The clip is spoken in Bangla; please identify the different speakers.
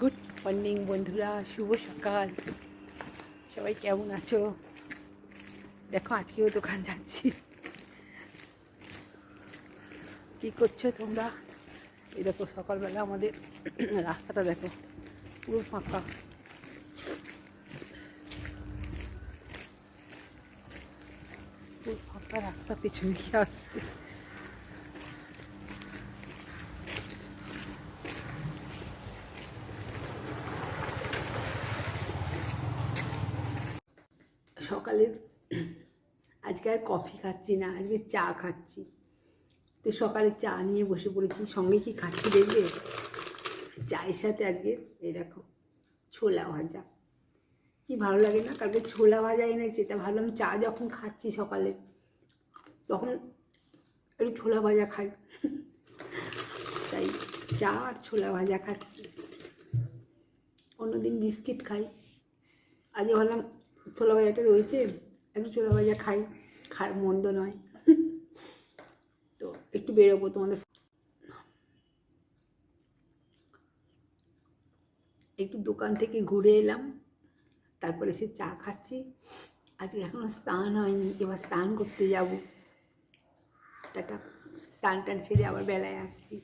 Speaker 1: গুড মর্নিং বন্ধুরা। শুভ সকাল। সবাই কেমন আছো? দেখো, আজকেও দোকান যাচ্ছি। কি করছ তোমরা? এই দেখো, সকালবেলা আমাদের রাস্তাটা দেখো, পুরো ফাঁকা। পুরো ফাঁকা রাস্তা পেছনে গিয়ে আসছে। সকালের আজকে আর কফি খাচ্ছি না, আজকে চা খাচ্ছি। তো সকালে চা নিয়ে বসে পড়েছি, সঙ্গে কি খাচ্ছি দেখবে? চায়ের সাথে আজকে, এই দেখো, ছোলা ভাজা। কি ভালো লাগে না? কালকে ছোলা ভাজা এনেছে, তা ভাবলাম চা যখন খাচ্ছি সকালে, তখন একটু ছোলা ভাজা খাই। তাই চা আর ছোলা ভাজা খাচ্ছি। অন্যদিন বিস্কিট খাই। আজকে ভাবলাম ছোলা ভাজাটা রয়েছে একটু ছোলা ভাজা খাই, খার মন্দ নয়। তো একটু বেরোবো তোমাদের। একটু দোকান থেকে ঘুরে এলাম, তারপরে সে চা খাচ্ছি। আজকে এখনও স্নান হয়নি, এবার স্নান করতে যাব। টাটা। স্নান টান সেরে আবার বেলায় আসছি।